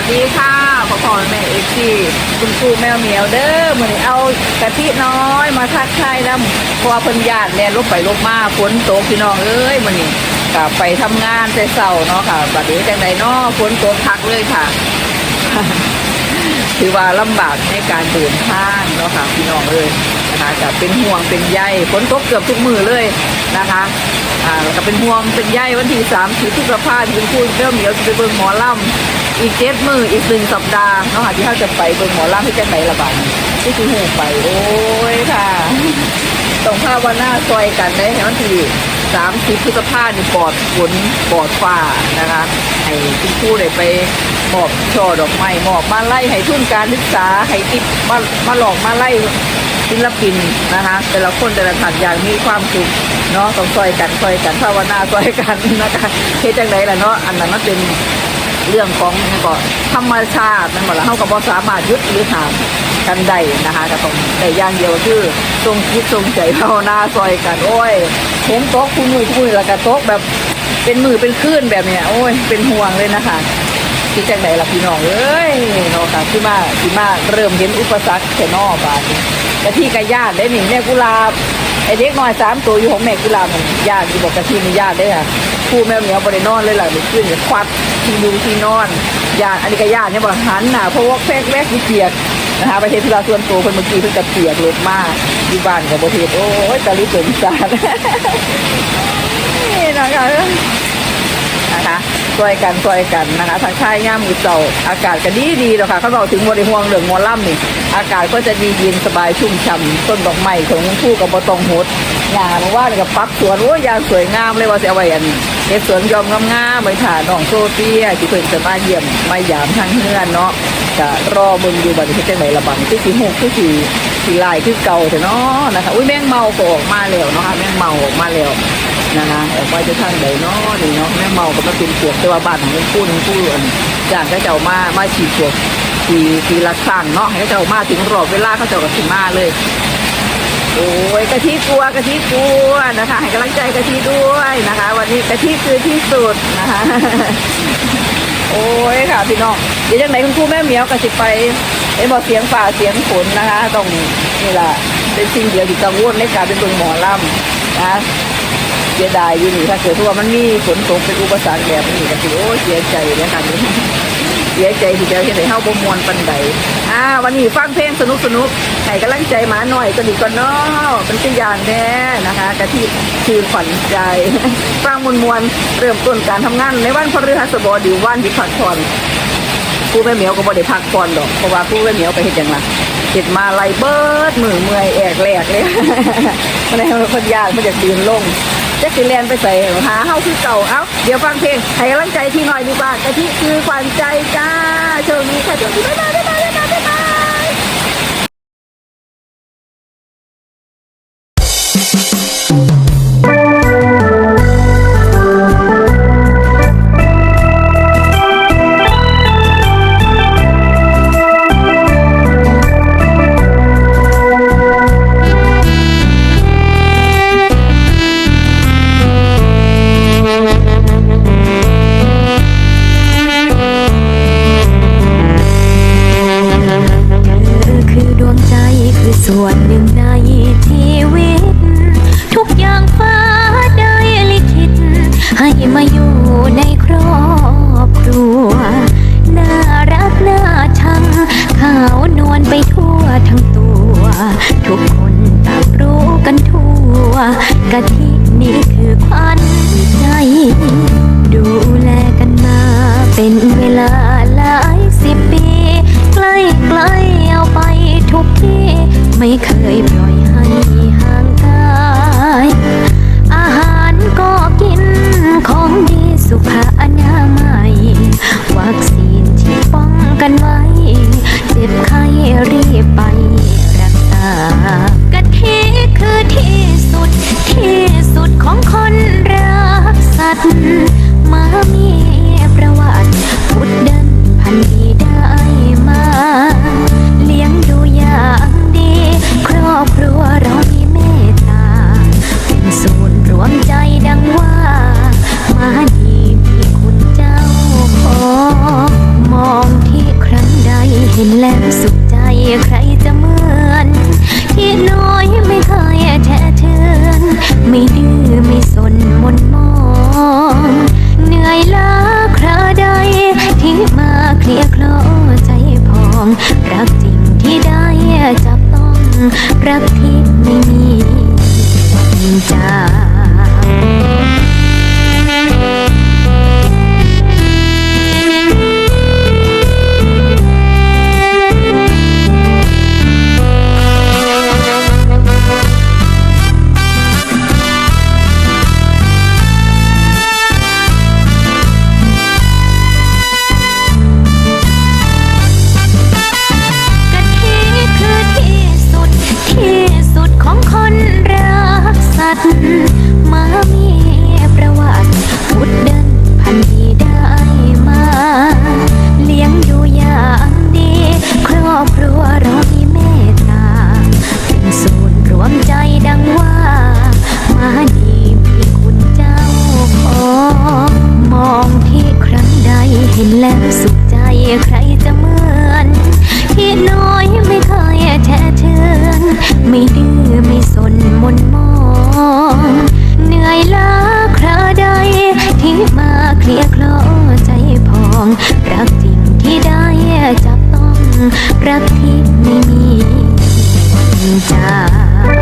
สดีค่ะขอขอแม่เอฟซีคุณครูแมวเหมียวเด้อเหมือนเอากะทิน้อยมาทักทายนำเพวาเพิ่นญาติแล่ลบไปลบมาฝนตกพี่น้องเอ้ยมื้อนี้ก็ไปทำงานแต่เช้าเนาะค่ะบัดนี้จังไดเนาะฝนตกพักเลยค่ะ ถือว่าลำบากในการเดินทางเนาะค่ะพี่น้องเอ้ยนะคะจะเป็นห่วงเป็นใยฝนตกเกือบทุกมือเลยนะคะอ่าแล้วก็เป็นห่วงเป็นใยวันที่สามสีพฤษภาคมคุณพูดเริ่มเดียวจะไปเบิ่งหมอลำอีกเจ็ดมืออีกหนึ่งสัปดาห์เนาะค่ะที่เขาจะไปเบิ่งหมอลำที่จะไหนละบาดที่คือหูไปโอ้ยค่ะต้องภาวันหน้าซอยกันได้ในวันที่สามสิบพฤษภาคมนี่ปลอดฝนปลอดฟ้านะคะให้คุณครูได้ไป มอบช่อดอกไม้มอบมาไล่ให้ทุนการศึกษาให้ติดมามาหลอกมาไล่ศิลปินนะคะ แต่ละคนแต่ละท่านอย่างมีความสุขเนาะต้องซอยกันซอยกันภาวนาซอยกันนะคะเฮ็ดจังไดล่ะเนาะอันนั้นมันเป็นเรื่องของก็ธรรมชาตินั่นหมดละเขาก็บ่สามารถยึดหรือหามกันได้นะคะก็ต้องแต่อย่างเดียวคือทรงคิดทรงใจภาวนาซอยกัน โอ้ยผมโต๊ะคุณมือคุณมือแล้วก็โต๊ะแบบเป็นมือเป็นคลื่นแบบเนี้ยโอ้ยเป็นห่วงเลยนะคะ คิดจังไดล่ะพี่น้องเอ้ยเนาะค่ะที่มาที่มาเริ่มเห็นอุปสรรคแค่นอบาดนี้กะที่กะญาติได้หนิแม่กุหลาบไอเด็กน้อยสามตัวอยู่ของแม่กุหลาบมันญาติอยู่บอกกะที่มีญาติได้ค่ะคู่แม่เหมียวบรินอนเลยหล่ะเด็กขึ้นเนี่ยควัดที่ดูที่นอนญาติอันนี้กะญาติเนี่ยบอกหันหน้าเพราะว่าแฟกแรกที่เปียกนะคะประเทศที่เราส่วนตัวคนเมื่อกี้เพิ่งจะเปียกรถมากอยู่บ้านกับประเทศโอ้ยตะลิเกินจานนี่นะคะนะคะ ช่วยกันช่วยกันนะคะทางค่ายย่ามมือเสาอากาศก็ดีดีแล้วค่ะเขาบอกถึงบริห่วงเรื่องมอลำนี่อากาศก็จะดีเย็นสบายชุ่มฉ่ำต้นดอกไม้ของผู้กับบตองหดงานมว่ากับปักสวนโอ้ยางสวยงามเลยว่าจะเอาไว้อันเฮ็ดสวนยอมงามๆเหมือนถ่าน้องโซเฟียที่เพิ่นจะมาเยี่ยมมาหยามทางเฮือนเนาะก็รอเบิ่งอยู่บัดนี้คือจังไดละบังคือสิฮู้คือสิสิลายคือเก่าแต่เนาะนะคะอุ้ยแมงเมาก็ออกมาแล้วเนาะค่ะแมงเมาออกมาแล้ว นะคะออกไปจะทางใดเนาะนี่เนาะแม่เมาก็มาเป็นพวกแต่ว่าบ้านของผู้นึงผู้อื่นจางก็เจ้ามามาฉีดพวกทีทีละครั้งเนาะให้เจ้ามาถึงรอบเวลาเขาเจ้าก็ถึงมาเลยโอ้ยกะทิกลัวกะทิกลัวนะคะ ให้กำลังใจกะทิด้วยนะคะ วันนี้กะทิคือที่สุดนะคะ โอ้ยค่ะพี่น้องเดี๋ยวจังไหนคุณครูแม่เหมียวก็สิไปไอ้บอกเสียงฝ่าเสียงฝนนะคะต้องนี่แหละเป็นสิ่งเดียวที่กังวลในการเป็นเบิ่งหมอลำนะ สียดายอยู่นี่ถ้าเกิดว่ามันมีฝนตกเป็นอุปสรรคแบบนี้ก็คือโอ้เสียใจเลยค่ะนี่เสียใจที่จะเห็นให้เฮาบ่มวนปันใดอ่าวันนี้ฟังเพลงสนุกสนุกให้กำลังใจหมาหน่อยก็ดีกว่าเนาะเป็นตัวอย่างแท้นะคะกะที่คือขวัญใจฟังมวลมวลเริ่มต้นการทำงานในวันพฤหัสบดีวันที่พักผ่อนครูแม่เหมียวก็บ่ได้พักผ่อนดอกเพราะว่าครูแม่เหมียวไปเฮ็ดหยังล่ะเฮ็ดมาไล่เบิดมือเมื่อยแอกแหลกเลยมันให้มันคนยากมันจะตื่นลง จะสิแลนไปใส่หาเฮาคือเก่าเอ้าเดี๋ยวฟังเพลงให้กำลังใจที่หน่อยดีกว่ากะทิคือขวัญใจจ้าโชคดีค่ะโชคดีบ๊ายบายบ๊ายบายบ๊ายบายบ๊ายบาย ส่วนหนึ่งในชีวิต ทุกอย่างฟ้าได้ลิขิต ให้มาอยู่ในครอบครัว ไม่เคย รักที่ไม่มีวันจา ห็นแล้วสุขใจใครจะเหมือนที่น้อยไม่เคยแช่เชือนไม่ดื้อไม่สนมนมอง เหนื่อยล้าคราใดที่มาเคลียคลอใจพอง รักจริงที่ได้จับต้อง รักที่ไม่มีวันจาก